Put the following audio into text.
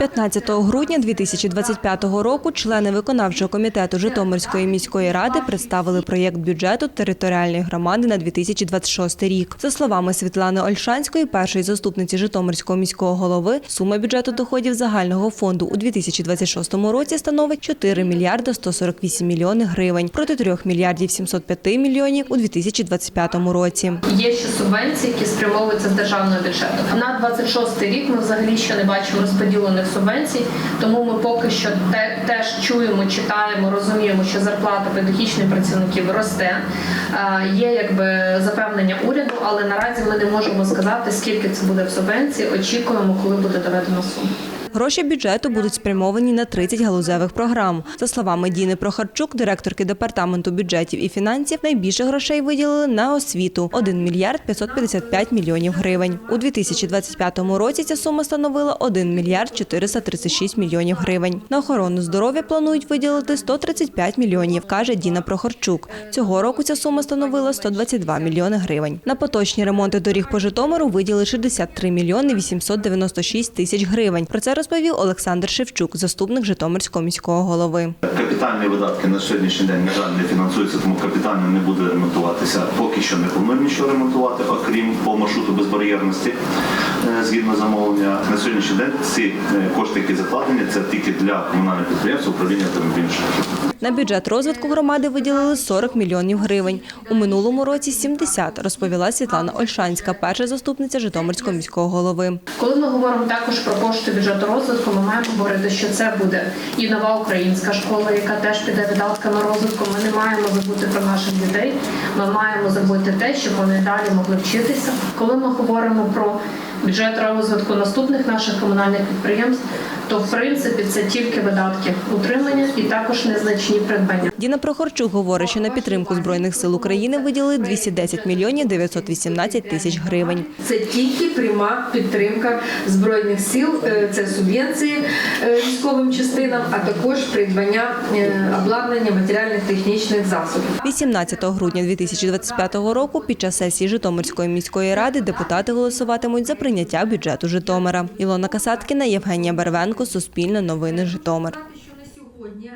15 грудня 2025 року члени виконавчого комітету Житомирської міської ради представили проєкт бюджету територіальної громади на 2026 рік. За словами Світлани Ольшанської, першої заступниці Житомирського міського голови, сума бюджету доходів загального фонду у 2026 році становить 4 мільярди 148 мільйони гривень проти 3 мільярдів 705 мільйонів у 2025 році. Є ще субвенції, які спрямовуються з державного бюджету. На 26 рік ми взагалі ще не бачимо розподілених субвенцій, тому ми поки що те, теж чуємо, читаємо, розуміємо, що зарплата педагогічних працівників росте. Е, Є якби запевнення уряду, але наразі ми не можемо сказати, скільки це буде в субвенції. Очікуємо, коли буде доведена сума. Гроші бюджету будуть спрямовані на 30 галузевих програм. За словами Діни Прохарчук, директорки департаменту бюджетів і фінансів, найбільше грошей виділили на освіту 1 мільярд 555 мільйонів гривень. У 2025 році ця сума становила 1 мільярд 436 мільйонів гривень. На охорону здоров'я планують виділити 135 мільйонів, каже Діна Прохорчук. Цього року ця сума становила 122 мільйони гривень. На поточні ремонти доріг по Житомиру виділили 63 мільйони 896 тисяч гривень. Про це розповів Олександр Шевчук, заступник Житомирського міського голови. Капітальні видатки на сьогоднішній день, на жаль, не фінансуються, тому капітально не буде ремонтуватися. Поки що не плануємо нічого ремонтувати, окрім по маршруту безбар'єрності згідно замовлення. На сьогоднішній день ці е, кошти, які закладені, це тільки для комунальних підприємств управління автомобільних. На бюджет розвитку громади виділили 40 мільйонів гривень. У минулому році 70, розповіла Світлана Ольшанська, перша заступниця Житомирського міського голови. Коли ми говоримо також про кошти бюджету розвитку, ми маємо говорити, що це буде і нова українська школа, яка теж піде видатками розвитку. Ми не маємо забути про наших дітей. Ми маємо забути те, щоб вони далі могли вчитися. Коли ми говоримо про бюджет розвитку наступних наших комунальних підприємств, то в принципі це тільки видатки утримання і також незначні придбання. Діна Прохорчук говорить, що на підтримку Збройних сил України виділили 210 мільйонів 918 тисяч гривень. Це тільки пряма підтримка збройних сил, е, це субвенції е, військовим частинам, а також придбання е, обладнання матеріальних технічних засобів. 18 грудня 2025 року під час сесії Житомирської міської ради депутати голосуватимуть за прийняття прийняття бюджету Житомира. Ілона Касаткіна, Євгенія Барвенко, Суспільне, Новини Житомир. що на сьогодні.